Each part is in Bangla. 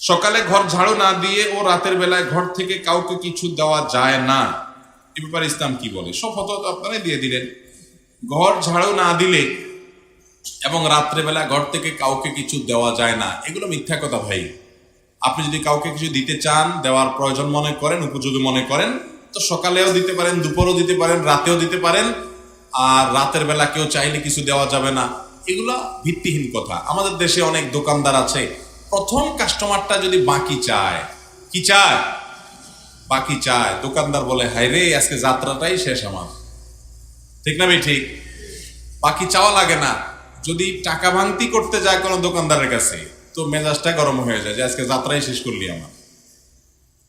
সকালে ঘর ঝাড়ু না দিয়ে ও রাতের বেলায় ঘর থেকে কাউকে কিছু দেওয়া যায় না। এ ব্যাপারে ইসলাম কি বলে? সব হত আপনারাই দিয়ে দিলেন। ঘর ঝাড়ু না দিলে এবং রাত্রেবেলা ঘর থেকে কাউকে কিছু দেওয়া যায় না। এগুলো মিথ্যা কথা ভাই। আপনি যদি কাউকে কিছু দিতে চান, দেওয়ার প্রয়োজন মনে করেন, উপযোগী মনে করেন, তো সকালেও দিতে পারেন, দুপুরও দিতে পারেন, রাতেও দিতে পারেন, আর রাতের বেলা কেউ চাইলে কিছু দেওয়া যাবে না। এগুলো ভিত্তিহীন কথা। আমাদের দেশে অনেক দোকানদার আছে প্রথম কাস্টমারটা যদি বাকি চায়, কি চায়? বাকি চায়। দোকানদার বলে হাই রে, আজকে যাত্রাটাই শেষ আমার। ঠিক না ভাই? ঠিক। বাকি চাওয়া লাগে না। যদি টাকা ভাঙতি করতে যায় কোনো দোকানদারের কাছে, তো মেজাজটা গরম হয়ে যায় যে, আজকে যাত্রাই শেষ করলি আমার।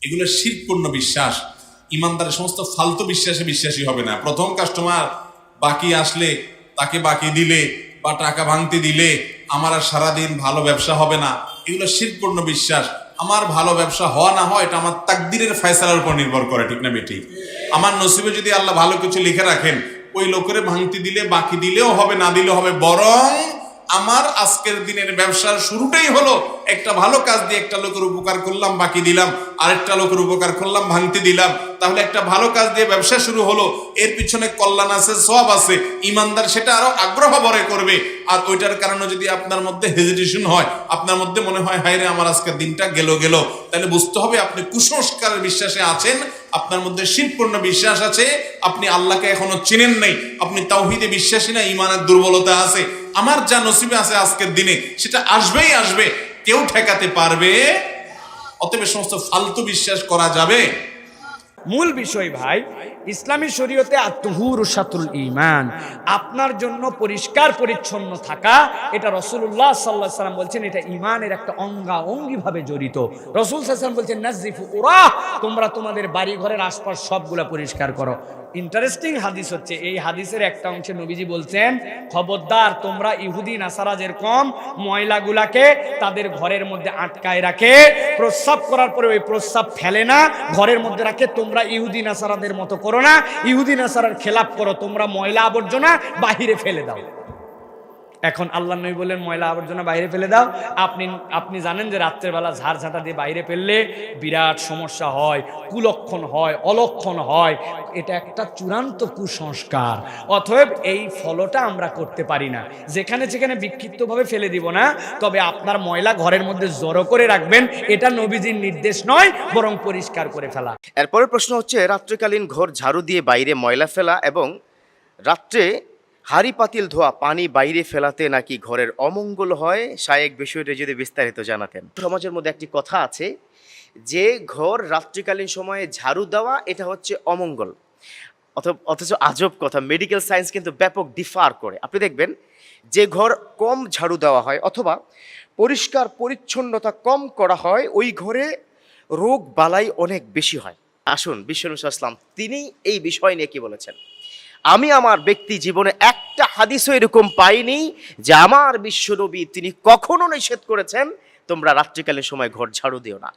এগুলো শীতপূর্ণ বিশ্বাস। ইমানদারের সমস্ত ফালতু বিশ্বাসে বিশ্বাসী হবে না। প্রথম কাস্টমার বাকি আসলে, তাকে বাকি দিলে বা টাকা ভাঙতি দিলে, আমার আর সারাদিন ভালো ব্যবসা হবে না। এগুলো শিল্পপূর্ণ বিশ্বাস। আমার ভালো ব্যবসা হওয়া না হয় এটা আমার তাকদিরের ফয়সালার উপর নির্ভর করে, ঠিক না বেটি? আমার নসিবে যদি আল্লাহ ভালো কিছু লিখে রাখেন, ওই লোকের ভাঙতি দিলে, বাকি দিলেও হবে, না দিলেও হবে, বরং আমার আজকের দিনের ব্যবসার শুরুটাই হলো, একটা ভালো কাজ দিয়ে একটা লোকের উপকার করলাম, বাকি দিলাম, আরেকটা লোকের উপকার করলাম, ভাঙতে দিলাম। তাহলে একটা ভালো কাজ দিয়ে ব্যবসা শুরু হলো, এর পিছনে কল্যাণ আছে সব আছে, ইমানদার সেটা আরও আগ্রহ ভরে করবে। আর ওইটার কারণে যদি আপনার মধ্যে হেজিটেশন হয়, আপনার মধ্যে মনে হয়, হায় রে, আমার আজকের দিনটা গেল গেল। তাহলে বুঝতে হবে আপনি কুসংস্কারের বিশ্বাসে আছেন, আপনার মধ্যে শীতপূর্ণ বিশ্বাস আছে, আপনি আল্লাহকে এখনও চিনেন নাই, আপনি তাওহিদে বিশ্বাসী না ইমানের দুর্বলতা আছে। আমার যা নসিবে আছে আজকের দিনে, সেটা আসবেই আসবে। কেউ ঠেকাতে পারবে? অতএব সমস্ত ফালতু বিশ্বাস করা যাবে? মূল বিষয় ভাই, ইসলামী শরীয়তে আত্মহুর সাতুল ইমান আপনার জন্য পরিষ্কার পরিচ্ছন্ন থাকা, এটা রসুল্লাহ সাল্লাহ সাল্লাম বলছেন, এটা ইমানের একটা অঙ্গা অঙ্গি ভাবে জড়িত রসুল সাল্লাম বলছেন নাজিফু ওরা তোমরা তোমাদের বাড়ি ঘরের আশপাশ সবগুলা পরিষ্কার করো। ইন্টারেস্টিং হাদিস হচ্ছে, এই হাদিসের একটা অংশে নবীজি বলছেন, খবরদার তোমরা ইহুদি, নাসারা যেরকম ময়লাগুলাকে তাদের ঘরের মধ্যে আটকায় রাখে, প্রস্রাব করার পরে ওই প্রস্রাব ফেলে না, ঘরের মধ্যে রাখে, তোমরা ইহুদি, নাসারাদের মতো করো না, ইহুদি, নাসারার খেলাপ করো, তোমরা ময়লা আবর্জনা বাহিরে ফেলে দাও। এখন আল্লাহ নবী বললেন, ময়লা আবর্জনা বাইরে ফেলে দাও। আপনি আপনি জানেন যে রাত্রেবেলা ঝাড় ঝাঁটা দিয়ে বাইরে ফেললে বিরাট সমস্যা হয়, কুলক্ষণ হয়, অলক্ষণ হয়। এটা একটা চূড়ান্ত কুসংস্কার। অতএব এই ফলটা আমরা করতে পারি না। যেখানে যেখানে বিক্ষিপ্তভাবে ফেলে দিব না, তবে আপনার ময়লা ঘরের মধ্যে জড়ো করে রাখবেন, এটা নবীজির নির্দেশ নয়, বরং পরিষ্কার করে ফেলা। এরপরের প্রশ্ন হচ্ছে, রাত্রিকালীন ঘর ঝাড়ু দিয়ে বাইরে ময়লা ফেলা এবং রাত্রে হাড়ি পাতিল ধোয়া পানি বাইরে ফেলাতে নাকি ঘরের অমঙ্গল হয় শায়েক বিষয়টা যদি বিস্তারিত জানাতেন। সমাজের মধ্যে একটি কথা আছে যে, ঘর রাত্রিকালীন সময়ে ঝাড়ু দেওয়া, এটা হচ্ছে অমঙ্গল। অথ- অথচ আজব কথা মেডিকেল সায়েন্স কিন্তু ব্যাপক ডিফার করে। আপনি দেখবেন যে, ঘর কম ঝাড়ু দেওয়া হয় অথবা পরিষ্কার পরিচ্ছন্নতা কম করা হয়, ওই ঘরে রোগ বালাই অনেক বেশি হয়। আসুন বিশ্বনবী ইসলাম তিনি এই বিষয় নিয়ে কি বলেছেন? আমি আমার ব্যক্তি জীবনে একটা হাদিসও এরকম পাইনি যে আমার বিশ্বনবী তিনি কখনো নিষেধ করেছেন, তোমরা রাত্রিকালের সময় ঘর ঝাড়ু দিও না।